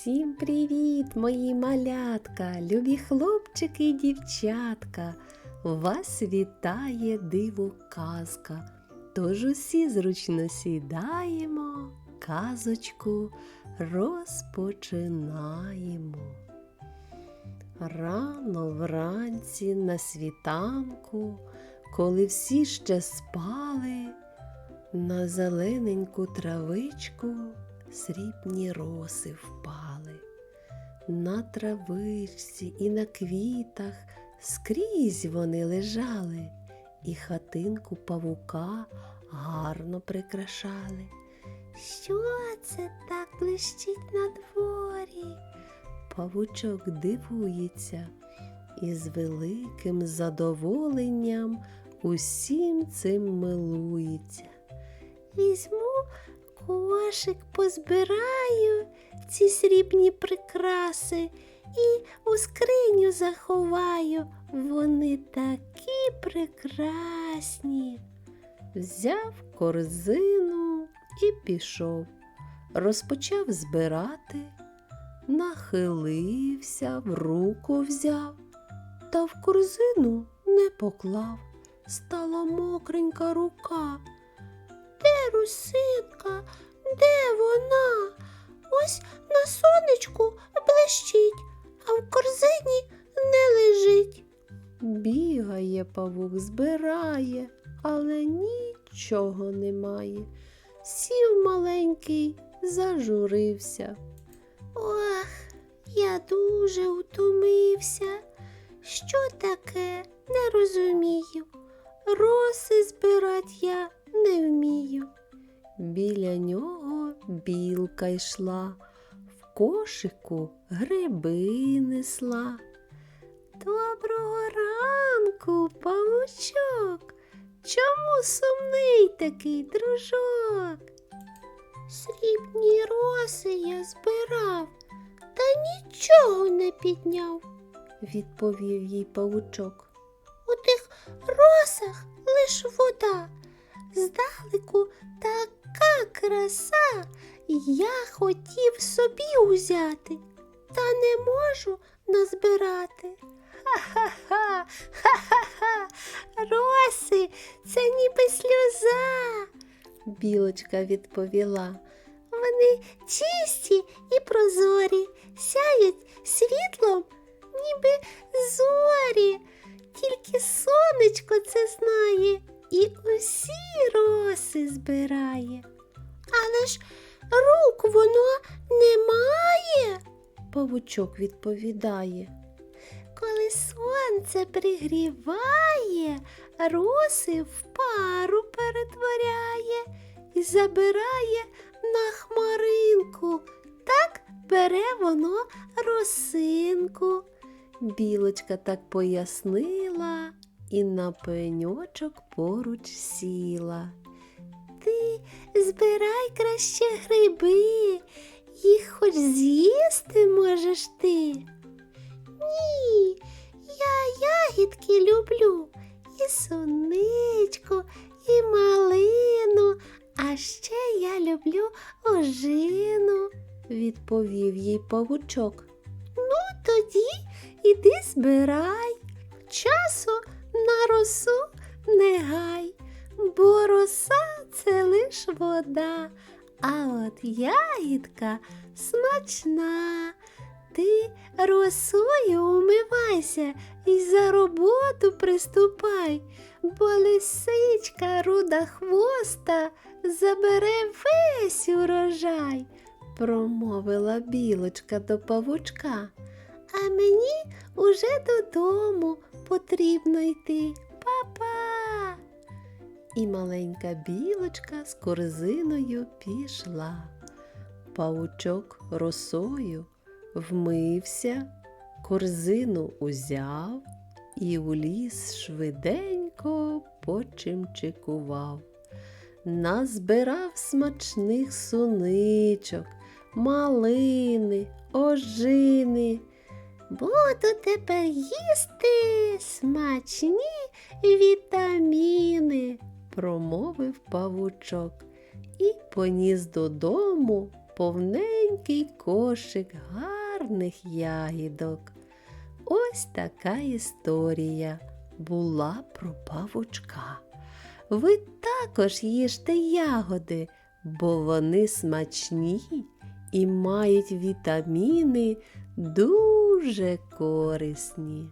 Всім привіт, мої малятка, любі хлопчики і дівчатка. Вас вітає диво казка. Тож усі зручно сідаємо, казочку розпочинаємо. Рано вранці на світанку, коли всі ще спали, на зелененьку травичку срібні роси впали. На травичці і на квітах скрізь вони лежали, і хатинку павука гарно прикрашали. Що це так блищить на дворі? Павучок дивується і з великим задоволенням усім цим милується. Візьму кошик, позбираю ці срібні прикраси і у скриню заховаю. Вони такі прекрасні. Взяв корзину і пішов, розпочав збирати, нахилився, в руку взяв, та в корзину не поклав. Стала мокренька рука. Де русинка? Де вона? Ось на сонечку блищить, а в корзині не лежить. Бігає павук, збирає, але нічого немає. Сів маленький, зажурився. Ох, я дуже утомився. Що таке? Не розумію. Роси збирать я не вмію. Біля нього білка йшла, в кошику гриби несла. Доброго ранку, павучок. Чому сумний такий дружок? Срібні роси я збирав, та нічого не підняв, відповів їй павучок. У тих росах лиш вода, здалеку така краса, я хотів собі узяти, та не можу назбирати. Ха-ха-ха, ха-ха-ха, роси, це ніби сльоза, білочка відповіла. Вони чисті і прозорі, сяють світлом, ніби зорі. Тільки сонечко це знає і усі роси збирає. Але ж рук воно не має, павучок відповідає. Коли сонце пригріває, роси в пару перетворяє і забирає на хмаринку. Так бере воно росинку. Білочка так пояснила і на пеньочок поруч сіла. Ти збирай краще гриби, їх хоч з'їсти можеш ти. Ні, я ягідки люблю і соничку, і малину, а ще я люблю ожину, відповів їй павучок. Ну, тоді іди збирай, часу вода, а от ягідка смачна. Ти росою умивайся і за роботу приступай, бо лисичка руда хвоста забере весь урожай, промовила білочка до павучка. А мені уже додому потрібно йти. І маленька білочка з корзиною пішла. Павучок росою вмився, корзину узяв і у ліс швиденько почимчикував. Назбирав смачних суничок, малини, ожини. Буду тепер їсти смачні вітаміни, промовив павучок і поніс додому повненький кошик гарних ягідок. Ось така історія була про павучка. Ви також їжте ягоди, бо вони смачні і мають вітаміни дуже корисні.